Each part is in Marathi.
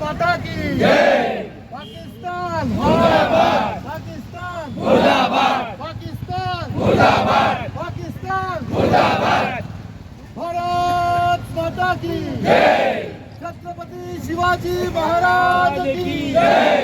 माता की जय पाकिस्तान। मुर्दाबाद पाकिस्तान। मुर्दाबाद पाकिस्तान। मुर्दाबाद पाकिस्तान। मुर्दाबाद भारत माता की जय छत्रपती शिवाजी महाराज की जय।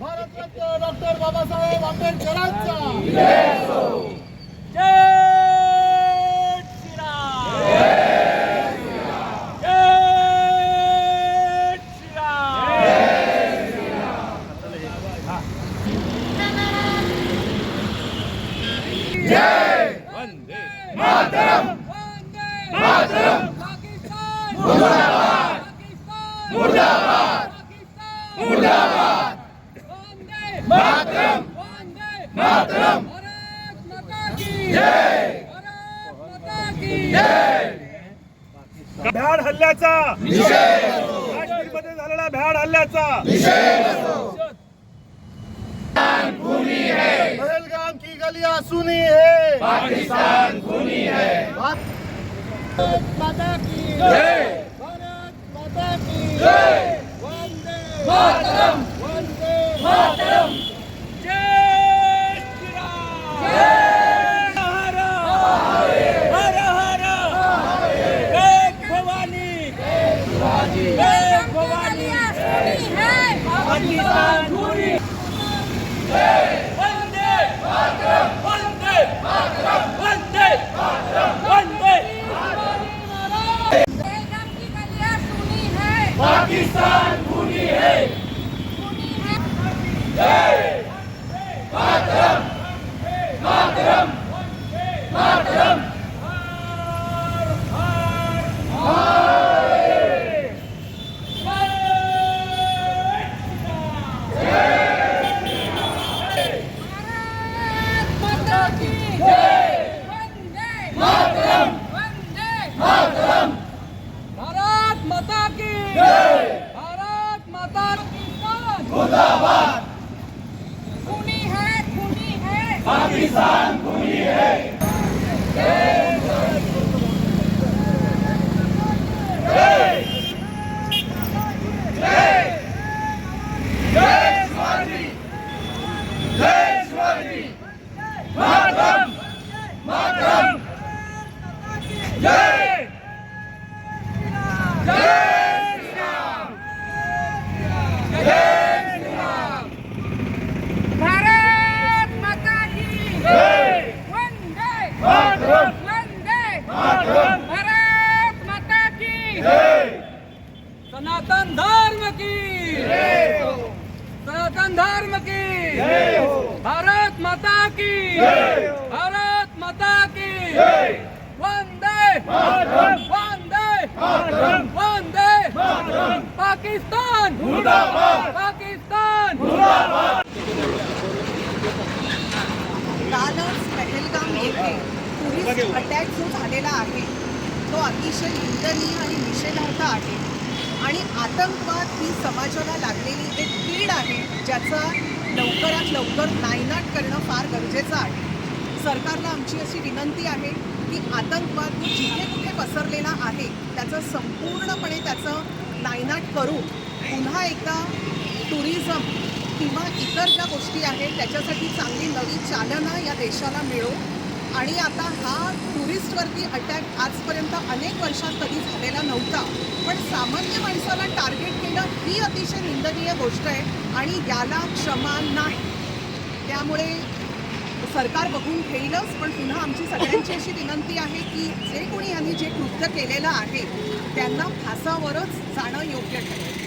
भारतरत्न डॉक्टर बाबासाहेब आंबेडकरांचा। जय हो श्रीराम जय श्रीराम वंदे मातरम मातरम पाकिस्तान मुर्दाबाद पाकिस्तान मुर्दाबाद पाकिस्तान मुर्दाबाद वंदे मातरम वंदे मातरम भारत माता की जय भारत माता की जय भ्याड हल्ल्याचा! काश्मीरमध्ये झालेला भ्याड हल्ल्याचा! पहलगाम की गलियां सुनी है। पाकिस्तान खूनी है। भारत माता की जय! भारत माता की जय। वंदे मातरम! वंदे मातरम जय श्रीराम हर हर हर जय भवानी जय भवानी पाकिस्तान भूरी वंदे वंदे वंदे वंदे पहलगाम की गलियां सुनी है पाकिस्तान भूरी है सुनी है भारत माता की जय वंदे मातरम वंदे मातरम भारत माता की जय भारत माता की मुर्दाबाद खूनी है खूनी है भारत माता की जय वंदे मातरम वंदे मातरम भारत माता की जय सनातन धर्म की सनातन धर्म की भारत माता की भारत माता की वंदे वंदे वंदे पाकिस्तान। पाकिस्तान। कालच पहलगाम येथे पोलीस अटॅक जो झालेला आहे तो अतिशय निंदनीय आणि निषेधार्थ आहे. आणि आतंकवाद ही समाजाला लागलेली एक कीड आहे ज्याचा लवकरात लवकर नायनाट करणं फार गरजेचं आहे. सरकारला आमची अशी विनंती आहे की आतंकवाद जिथे कुठे पसरलेला आहे त्याचं संपूर्णपणे त्याचं नायनाट करून पुन्हा एकदा टुरिझम किंवा इतर ज्या गोष्टी आहेत त्याच्यासाठी चांगली नवी चालना या देशाला मिळो. आणि आता हा टुरिस्टवरती अटॅक आजपर्यंत अनेक वर्षात कधी झालेला नव्हता. पण सामान्य माणसाला टार्गेट केलं ही अतिशय निंदनीय गोष्ट आहे आणि याला क्षमा नाही. त्यामुळे सरकार बघून घेईलच पण पुन्हा आमची सगळ्यांची अशी विनंती आहे की जे कोणी यांनी जे कृत्य केलेलं आहे त्यांना फासावरच जाणं योग्य ठरेल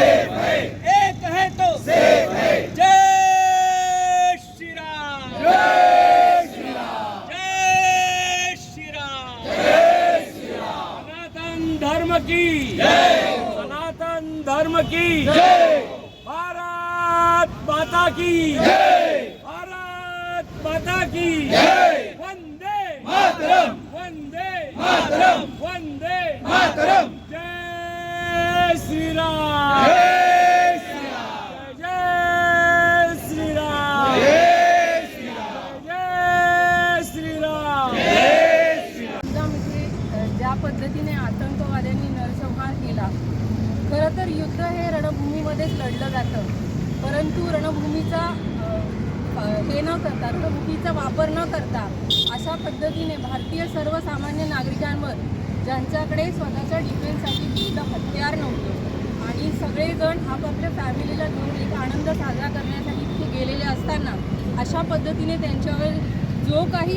एक है तो सेफ है जय श्री राम जय श्री राम जय श्री राम जय श्री राम सनातन धर्म की। जय सनातन धर्म की। जय भारत माता की। जय भारत माता की। जय वंदे। मातरम। वंदे। मातरम। वंदे। मातरम। जय श्री राम जय श्री राम जय श्री राम जय श्री राम जय श्री राम पहलगाम इथे अ, ज्या पद्धतीने आतंकवाद्यांनी नरसंहार केला खरं तर युद्ध हे रण रणभूमीमध्येच लढलं जातं परंतु रणभूमीचा अ, अ, हे न करता रणभूमीचा वापर न करता अशा पद्धतीने भारतीय सर्वसामान्य नागरिकांवर ज्यांच्याकडे स्वतःच्या डिफेन्ससाठी कुठलं हत्यार नव्हतं. आणि सगळेजण आपापल्या फॅमिलीला घेऊन एक आनंद साजरा करण्यासाठी तिथे गेलेले असताना अशा पद्धतीने त्यांच्यावर जो काही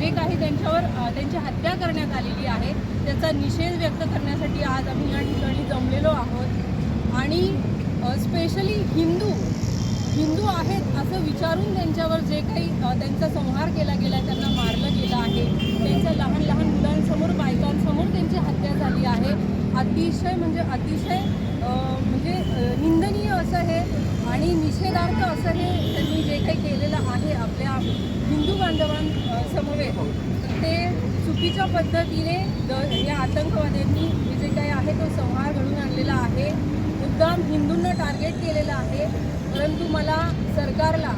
जे काही त्यांच्यावर त्यांची हत्या करण्यात आलेली आहे त्याचा निषेध व्यक्त करण्यासाठी आज आम्ही या ठिकाणी जमलेलो आहोत. आणि स्पेशली हिंदू हिंदू आहेत असं विचारून त्यांच्यावर जे काही त्यांचा संहार केला गेला आहे त्यांना मारलं गेलं आहे. त्यांच्या लहान लहान मुलांसमोर बायकांसमोर त्यांची हत्या झाली आहे. अतिशय म्हणजे अतिशय म्हणजे निंदनीय असं हे आणि निषेधार्थ असं हे त्यांनी जे काही केलेलं आहे आपल्या हिंदू बांधवांसमवेत. ते चुकीच्या पद्धतीने द या आतंकवाद्यांनी हे जे काही आहे तो संहार घडून आणलेला आहे. मुद्दाम हिंदूंना टार्गेट केलेलं आहे. परंतु मला सरकारला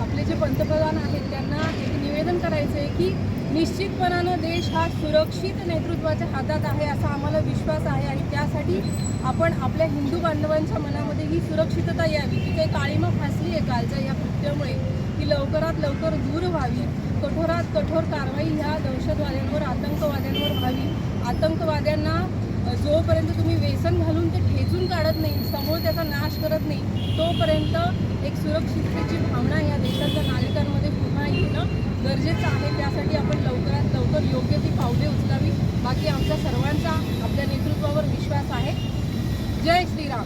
आपले जे पंतप्रधान आहेत त्यांना एक निवेदन करायचं आहे की निश्चितपणानं देश हा सुरक्षित नेतृत्वाच्या हातात आहे असा आम्हाला विश्वास आहे आणि त्यासाठी आपण आपल्या हिंदू बांधवांच्या मनामध्ये ही सुरक्षितता यावी की काही काळीमा फासली आहे कालच्या या कृत्यामुळे ती लवकरात लवकर दूर व्हावी कठोरात कठोर कारवाई ह्या दहशतवाद्यांवर आतंकवाद्यांवर व्हावी. आतंकवाद्यांना जोपर्यंत तुम्ही व्यसन घालून ते ठेचून काढत नाही समोर त्याचा नाश करत नाही तोपर्यंत एक सुरक्षिततेची भावना या देशात गरजेचं आहे त्यासाठी आपण लवकरात लवकर योग्य ती पावले उचलावी. बाकी आमच्या सर्वांचा आपल्या नेतृत्वावर विश्वास आहे. जय श्रीराम.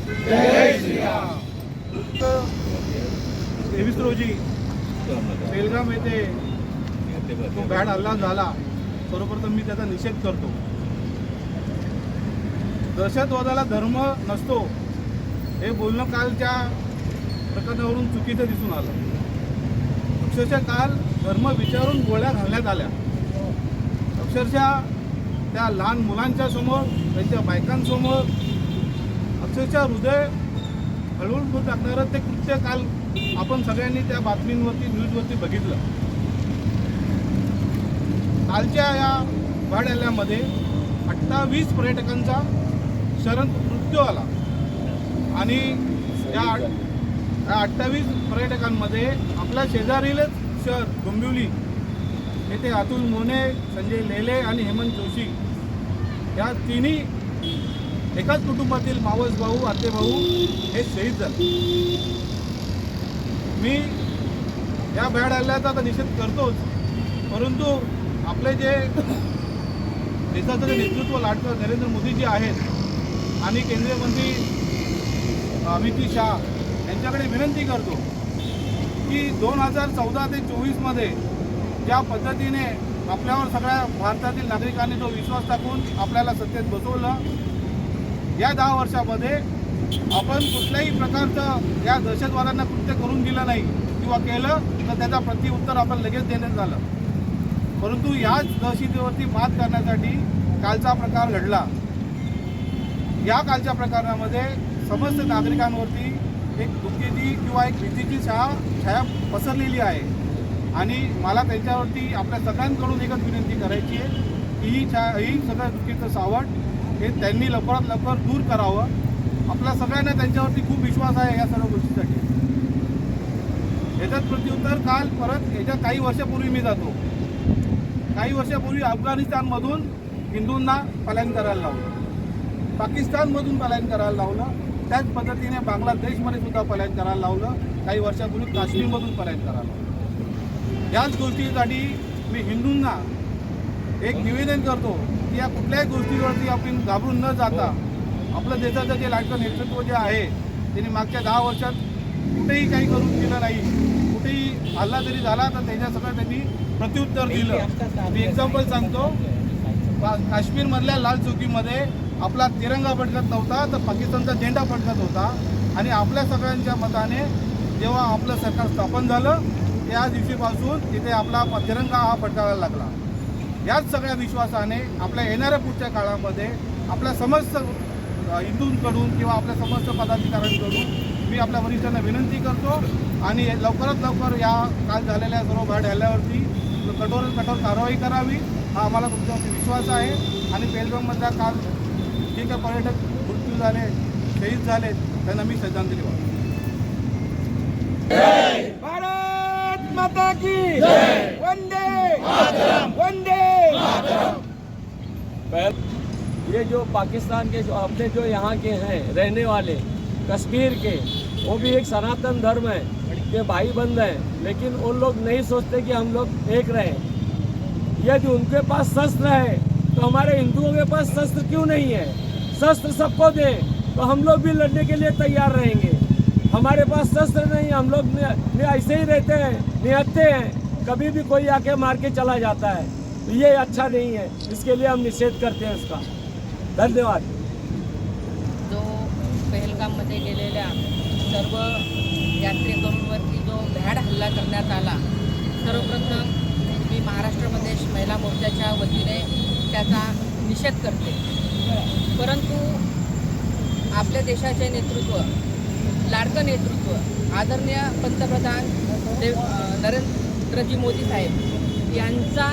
तेवीस रोजी बेलगाम येथे तो बॅड हल्ला झाला. सर्वप्रथम मी त्याचा निषेध करतो. दहशतवादाला धर्म नसतो हे बोलणं कालच्या प्रकरणावरून चुकीचं दिसून आलं. अक्षरशः काल धर्म विचारून गोळ्या घालण्यात आल्या. अक्षरशः त्या लहान मुलांच्या समोर त्यांच्या बायकांसमोर अक्षरशः हृदय हळूहळू होत टाकणारं ते कृत्य काल आपण सगळ्यांनी त्या बातमींवरती न्यूजवरती बघितलं. कालच्या या वाढ हल्ल्यामध्ये अठ्ठावीस पर्यटकांचा शरण मृत्यू आला. आणि या या अठ्ठावीस पर्यटकांमध्ये आपल्या शेजारीलच शहर डोंबिवली येथे अतुल मोने संजय लेले आणि हेमंत जोशी. या तिन्ही एकाच कुटुंबातील मावस भाऊ आतेभाऊ हे शहीद झाले. मी या बॅड हल्ल्याचा आता निषेध करतोच परंतु आपले जे देशाचं जे नेतृत्व लाटकर नरेंद्र मोदीजी आहेत आणि केंद्रीय मंत्री अमित शाह यांच्याकडे विनंती करतो की दोन हजार चौदा ते चोवीसमध्ये ज्या पद्धतीने आपल्यावर सगळ्या भारतातील नागरिकांनी जो विश्वास टाकून आपल्याला सत्तेत बसवलं या दहा वर्षामध्ये आपण कुठल्याही प्रकारचं या दहशतवाद्यांना कृत्य करून दिलं नाही किंवा केलं तर त्याचा प्रतिउत्तर आपण लगेच देण्यात झालं. परंतु याच दहशतीवरती मात करण्यासाठी कालचा प्रकार घडला. या कालच्या प्रकारामध्ये समस्त नागरिकांवरती एक दुःखेची किंवा एक भीतीची छा छाया पसरलेली आहे. आणि मला त्यांच्यावरती आपल्या सगळ्यांकडून एकच विनंती करायची आहे की ही छा ही सगळं दुःखीचं सावट हे त्यांनी लवकरात लवकर दूर करावं. आपल्या सगळ्यांना त्यांच्यावरती खूप विश्वास आहे या सर्व गोष्टीसाठी. याच्यात प्रत्युत्तर काल परत याच्या काही वर्षापूर्वी मी जातो. काही वर्षापूर्वी अफगाणिस्तानमधून हिंदूंना पलायन करायला लावलं. पाकिस्तानमधून पलायन करायला लावलं. त्याच पद्धतीने बांगलादेशमध्ये सुद्धा पलायन करायला लावलं. काही वर्षापूर्वी काश्मीरमधून पलायन करायला लावलं. याच गोष्टीसाठी मी हिंदूंना एक निवेदन करतो की या कुठल्याही गोष्टीवरती आपण घाबरून न जाता आपलं देशाचं जे लाडकं नेतृत्व जे आहे त्यांनी मागच्या दहा वर्षात कुठेही काही करून दिलं नाही. कुठेही हल्ला जरी झाला तर त्याच्या सगळं त्यांनी प्रत्युत्तर दिलं. मी एक्झाम्पल सांगतो. काश्मीरमधल्या लाल चौकीमध्ये आपला तिरंगा फडकत नव्हता तर पाकिस्तानचा झेंडा फडकत होता. आणि आपल्या सगळ्यांच्या मताने जेव्हा आपलं सरकार स्थापन झालं त्या दिवशीपासून तिथे आपला प- तिरंगा हा फडकावायला लागला. याच सगळ्या विश्वासाने आपल्या येणाऱ्या पुढच्या काळामध्ये आपल्या समस्त हिंदूंकडून किंवा आपल्या समस्त पदाधिकाऱ्यांकडून मी आपल्या वरिष्ठांना विनंती करतो. आणि लवकरात लवकर या काल झालेल्या सर्व भाड हल्ल्यावरती कठोर कठोर कारवाई करावी हा आम्हाला तुमच्यावरती विश्वास आहे. आणि पेलगाममधल्या काल जे काही पर्यटक मृत्यू झाले शहीद झाले त्यांना मी श्रद्धांजली वाहतो. भारत माता की वंदे वंदे ये जो पाकिस्तान के जो अपने जो यहाँ के हैं रहने वाले कश्मीर के वो भी एक सनातन धर्म है के भाई बंद हैं लेकिन उन लोग नहीं सोचते कि हम लोग एक रहें। यदि उनके पास शस्त्र है तो हमारे हिंदुओं के पास शस्त्र क्यों नहीं है? शस्त्र सबको दें तो हम लोग भी लड़ने के लिए तैयार रहेंगे। हमारे पास शस्त्र नहीं हम लोग ऐसे ही रहते हैं निहत्ते हैं कभी भी कोई आके मार के चला जाता है। तो ये अच्छा नहीं है इसके लिए हम निषेध करते हैं उसका। धन्यवाद। जो पहलगाममध्ये गेलेल्या सर्व यात्रेकरूंवरती जो भ्याड हल्ला करण्यात आला सर्वप्रथम मी महाराष्ट्र प्रदेश महिला मोर्चाच्या वतीने त्याचा निषेध करते. आपल्या देशाचे नेतृत्व लाडकं नेतृत्व आदरणीय पंतप्रधान देव नरेंद्रजी मोदी साहेब यांचा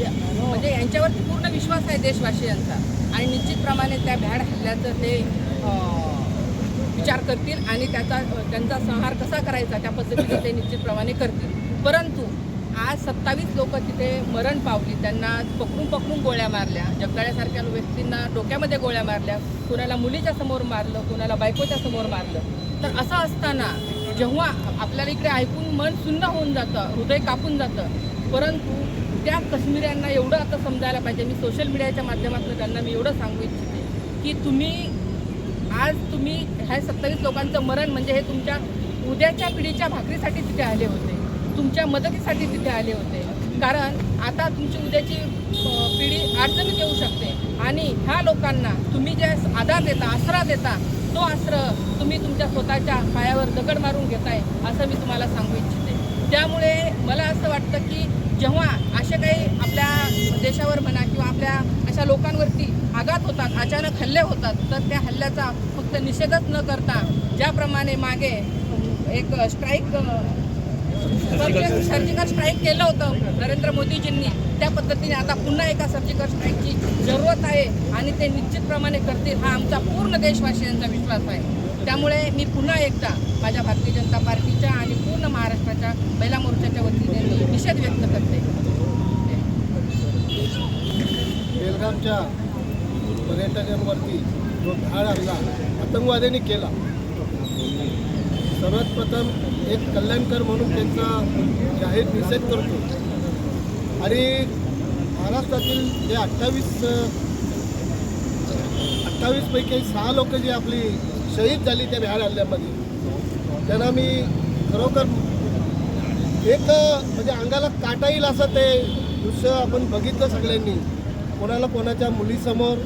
या- म्हणजे यांच्यावरती पूर्ण विश्वास आहे देशवासियांचा. आणि निश्चितप्रमाणे त्या भ्याड हल्ल्याचं ते विचार करतील आणि त्याचा त्यांचा संहार कसा करायचा त्या पद्धतीने ते निश्चितप्रमाणे करतील. परंतु आज सत्तावीस लोक तिथे मरण पावली. त्यांना पकडून पकडून गोळ्या मारल्या. जगदाळ्यासारख्या व्यक्तींना डोक्यामध्ये गोळ्या मारल्या. कुणाला मुलीच्या समोर मारलं कुणाला बायकोच्या समोर मारलं. तर असं असताना जेव्हा आपल्याला इकडे ऐकून मन सुन्न होऊन जातं हृदय कापून जातं परंतु त्या काश्मीऱ्यांना एवढं आता समजायला पाहिजे. मी सोशल मीडियाच्या माध्यमातून त्यांना मी एवढं सांगू इच्छिते की तुम्ही आज तुम्ही ह्या सत्तावीस लोकांचं मरण म्हणजे हे तुमच्या उद्याच्या पिढीच्या भाकरीसाठी तिथे आले होते. तुमच्या मदतीसाठी तिथे आले होते. कारण आता तुमची उद्याची पिढी अडचणीत येऊ शकते. आणि ह्या लोकांना तुम्ही जे आधार देता आसरा देता तो आश्र तुम्ही तुमच्या स्वतःच्या पायावर दगड मारून घेताय असं मी तुम्हाला सांगू इच्छिते. त्यामुळे मला असं वाटतं की जेव्हा असे काही आपल्या देशावर म्हणा किंवा आपल्या अशा लोकांवरती आघात होतात अचानक हल्ले होतात तर त्या हल्ल्याचा फक्त निषेधच न करता ज्याप्रमाणे मागे एक स्ट्राईक सर्जिकल स्ट्राईक केलं होतं नरेंद्र मोदीजींनी. त्या पद्धतीने आता पुन्हा एका सर्जिकल स्ट्राईकची जरूरत आहे आणि ते निश्चितप्रमाणे करतील हा आमचा पूर्ण देशवासियांचा विश्वास आहे. त्यामुळे मी पुन्हा एकदा माझ्या भारतीय जनता पार्टीच्या आणि पूर्ण महाराष्ट्राच्या महिला मोर्चाच्या वतीने मी निषेध व्यक्त करते. बेलगामच्या पर्यटकांवरती जो धाड हल्ला आतंकवाद्यांनी केला सर्वात प्रथम एक कल्याणकर म्हणून त्यांचा जाहीर निषेध करतो. आणि महाराष्ट्रातील जे अठ्ठावीस अठ्ठावीसपैकी सहा लोक जी आपली शहीद झाली त्या भ्याड हल्ल्यामध्ये त्यांना मी खरोखर एक म्हणजे अंगाला काटा येईल असं ते दृश्य आपण बघितलं सगळ्यांनी. कोणाला कोणाच्या मुलीसमोर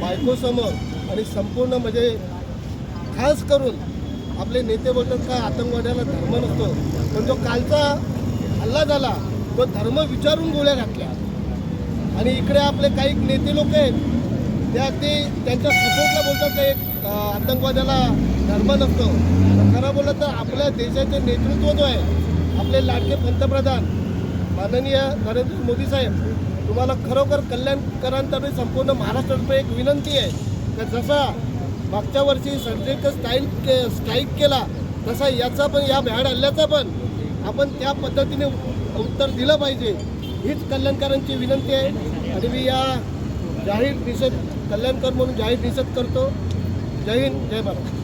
बायकोसमोर आणि संपूर्ण म्हणजे खास करून आपले नेते बोलतात का आतंकवाद्याला धर्म नसतो. पण जो कालचा हल्ला झाला तो धर्म विचारून गोळ्या घातल्या. आणि इकडे आपले काही नेते लोक आहेत ते अगदी त्यांच्या सपोर्टला बोलतात की एक आतंकवाद्याला धर्म नसतो. खरं बोललं तर आपल्या देशाचे नेतृत्व जो आहे आपले लाडके पंतप्रधान माननीय नरेंद्र मोदी साहेब तुम्हाला खरोखर कल्याणकरांतर्फे संपूर्ण महाराष्ट्रातर्फे एक विनंती आहे का जसा मागच्या वर्षी सर्जिकल स्टाईल के स्ट्राईक केला तसा याचा पण या भ्याड हल्ल्याचा पण आपण त्या पद्धतीने उत्तर दिलं पाहिजे. हीच कल्याणकरांची विनंती आहे. आणि मी या जाहीर निषेध कल्याणकर म्हणून जाहीर निषेध करतो. जय हिंद जय भारत.